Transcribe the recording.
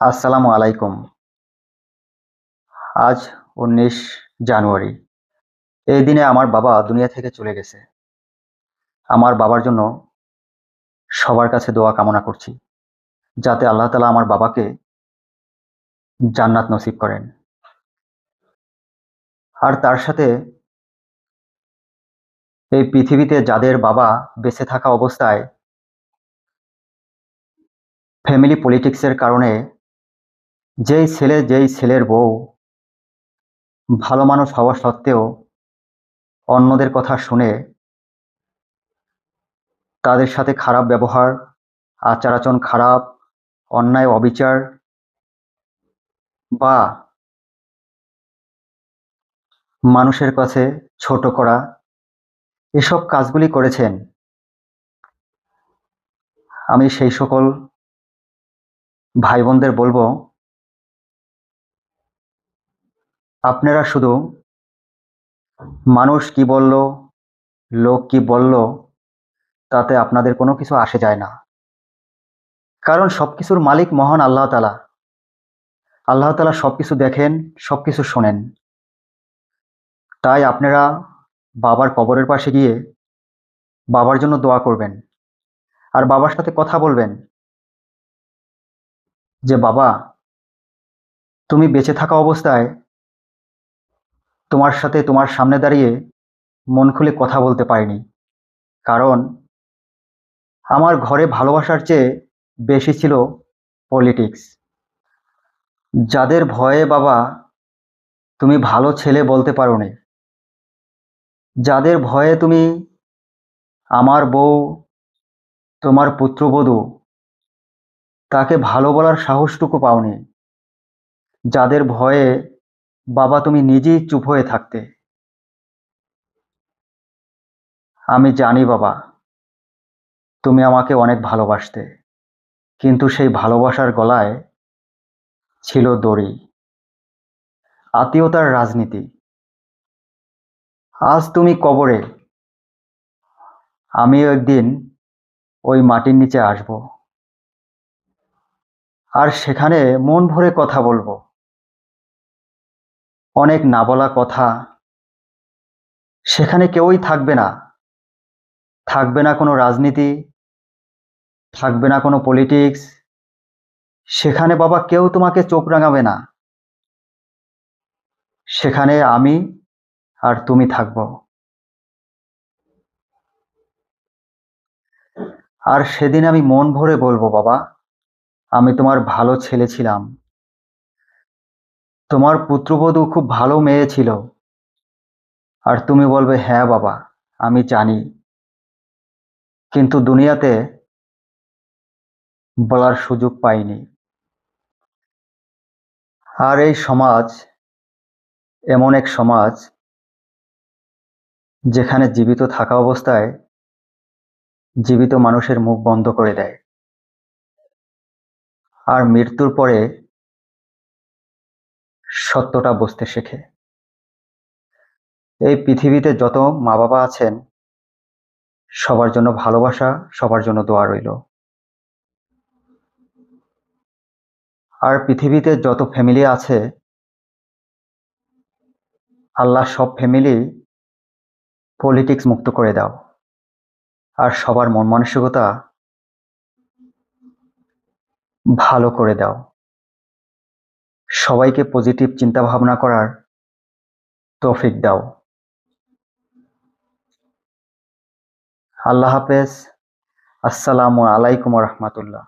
আসসালামু আলাইকুম। আজ উনিশ জানুয়ারি। এই দিনে আমার বাবা দুনিয়া থেকে চলে গেছে। আমার বাবার জন্য সবার কাছে দোয়া কামনা করছি, যাতে আল্লাহ তালা আমার বাবাকে জান্নাত নসিব করেন। আর তার সাথে এই পৃথিবীতে যাদের বাবা বেঁচে থাকা অবস্থায় ফ্যামিলি পলিটিক্সের কারণে যেই ছেলে যেই ছেলের বউ, ভালো মানুষ হওয়া সত্ত্বেও অন্যদের কথা শুনে তাদের সাথে খারাপ ব্যবহার আচার আচরণ খারাপ, অন্যায়, অবিচার বা মানুষের কাছে ছোট করা, এসব কাজগুলি করেছেন। আমি সেই সকল ভাই বোনদের বলব আপনারা শুধু মানুষ কি বলল, লোক কি বলল, তাতে আপনাদের কোনো কিছু আসে যায় না। কারণ সব কিছুর মালিক মহান আল্লাহ তালা আল্লাহ তালা সব কিছু দেখেন সব কিছু শোনেন। তাই আপনারা বাবার কবরের পাশে গিয়ে বাবার জন্য দোয়া করবেন। আর বাবার সাথে কথা বলবেন যে, বাবা, তুমি বেঁচে থাকা অবস্থায় তোমার সাথে তোমার সামনে দাঁড়িয়ে মন খুলে কথা বলতে পারিনি। কারণ আমার ঘরে ভালোবাসার চেয়ে বেশি ছিল পলিটিক্স। যাদের ভয়ে বাবা, তুমি ভালো ছেলে বলতে পারো নি যাদের ভয়ে তুমি আমার বউ, তোমার পুত্রবধূ, তাকে ভালো বলার সাহসটুকু পাওনি। যাদের ভয়ে বাবা, তুমি নিজেই চুপ হয়ে থাকতে। আমি জানি বাবা, তুমি আমাকে অনেক ভালোবাসতে, কিন্তু সেই ভালোবাসার গলায় ছিল দড়ি। আত্মীয়তার রাজনীতি। আজ তুমি কবরে, আমিও একদিন ওই মাটির নিচে আসব। আর সেখানে মন ভরে কথা বলব। অনেক না বলা কথা। সেখানে কেউই থাকবে না। থাকবে না কোনো রাজনীতি, থাকবে না কোনো পলিটিক্স সেখানে বাবা কেউ তোমাকে চোখ রাঙাবে না। সেখানে আমি আর তুমি থাকব। আর সেদিন আমি মন ভরে বলব, বাবা, আমি তোমার ভালো ছেলে ছিলাম। তোমার পুত্রবধূ খুব ভালো মেয়ে ছিল। আর তুমি বলবে হ্যাঁ বাবা, আমি জানি। কিন্তু দুনিয়াতে বলার সুযোগ পাইনি। আর এই সমাজ এমন এক সমাজ যেখানে জীবিত থাকা অবস্থায় জীবিত মানুষের মুখ বন্ধ করে দেয়। আর মৃত্যুর পরে সত্যটা বুঝতে শেখে। এই পৃথিবীতে যত মা বাবা আছেন, সবার জন্য ভালোবাসা, সবার জন্য দোয়া রইল। আর পৃথিবীতে যত ফ্যামিলি আছে, আল্লাহ সব ফ্যামিলি পলিটিক্স মুক্ত করে দাও। আর সবার মন মানসিকতা ভালো করে দাও। সবাইকে পজিটিভ চিন্তা ভাবনা করার তৌফিক দাও। আল্লাহ হাফেজ। আসসালামু আলাইকুম রহমতুল্লাহ।